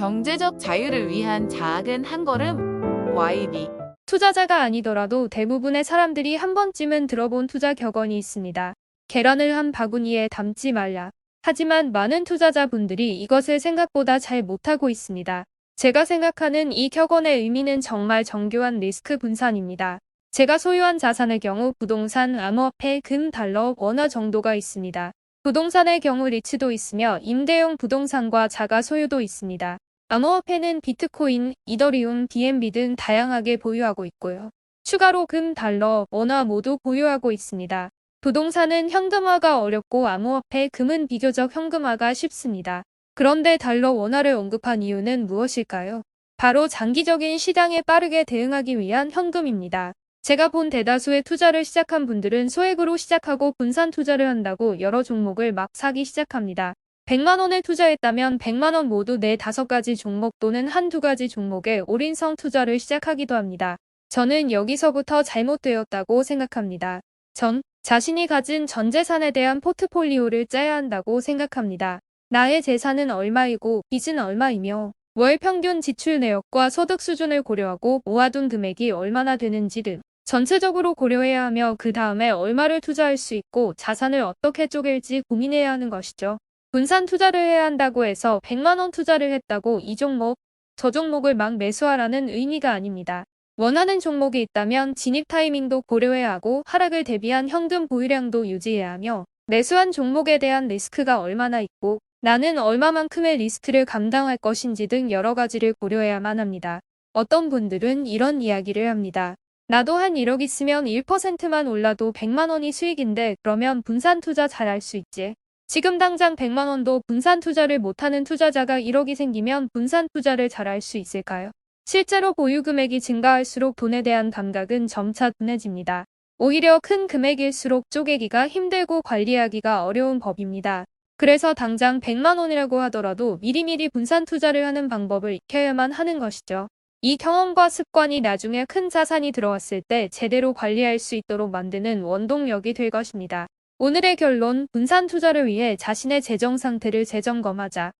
경제적 자유를 위한 작은 한 걸음 YB 투자자가 아니더라도 대부분의 사람들이 한 번쯤은 들어본 투자 격언이 있습니다. 계란을 한 바구니에 담지 말라. 하지만 많은 투자자분들이 이것을 생각보다 잘 못하고 있습니다. 제가 생각하는 이 격언의 의미는 정말 정교한 리스크 분산입니다. 제가 소유한 자산의 경우 부동산, 암호화폐, 금, 달러, 원화 정도가 있습니다. 부동산의 경우 리츠도 있으며 임대용 부동산과 자가 소유도 있습니다. 암호화폐는 비트코인, 이더리움, BNB 등 다양하게 보유하고 있고요. 추가로 금, 달러, 원화 모두 보유하고 있습니다. 부동산은 현금화가 어렵고 암호화폐, 금은 비교적 현금화가 쉽습니다. 그런데 달러, 원화를 언급한 이유는 무엇일까요? 바로 장기적인 시장에 빠르게 대응하기 위한 현금입니다. 제가 본 대다수의 투자를 시작한 분들은 소액으로 시작하고 분산 투자를 한다고 여러 종목을 막 사기 시작합니다. 100만 원을 투자했다면 100만 원 모두 네 다섯 가지 종목 또는 한두 가지 종목에 올인성 투자를 시작하기도 합니다. 저는 여기서부터 잘못되었다고 생각합니다. 전 자신이 가진 전 재산에 대한 포트폴리오를 짜야 한다고 생각합니다. 나의 재산은 얼마이고 빚은 얼마이며 월 평균 지출 내역과 소득 수준을 고려하고 모아둔 금액이 얼마나 되는지 등 전체적으로 고려해야 하며 그 다음에 얼마를 투자할 수 있고 자산을 어떻게 쪼갤지 고민해야 하는 것이죠. 분산 투자를 해야 한다고 해서 100만원 투자를 했다고 이 종목, 저 종목을 막 매수하라는 의미가 아닙니다. 원하는 종목이 있다면 진입 타이밍도 고려해야 하고 하락을 대비한 현금 보유량도 유지해야 하며 매수한 종목에 대한 리스크가 얼마나 있고 나는 얼마만큼의 리스크를 감당할 것인지 등 여러 가지를 고려해야만 합니다. 어떤 분들은 이런 이야기를 합니다. 나도 한 1억 있으면 1%만 올라도 100만 원이 수익인데 그러면 분산 투자 잘할 수 있지. 지금 당장 100만 원도 분산 투자를 못하는 투자자가 1억이 생기면 분산 투자를 잘할 수 있을까요? 실제로 보유 금액이 증가할수록 돈에 대한 감각은 점차 둔해집니다. 오히려 큰 금액일수록 쪼개기가 힘들고 관리하기가 어려운 법입니다. 그래서 당장 100만 원이라고 하더라도 미리미리 분산 투자를 하는 방법을 익혀야만 하는 것이죠. 이 경험과 습관이 나중에 큰 자산이 들어왔을 때 제대로 관리할 수 있도록 만드는 원동력이 될 것입니다. 오늘의 결론, 분산 투자를 위해 자신의 재정 상태를 재점검하자.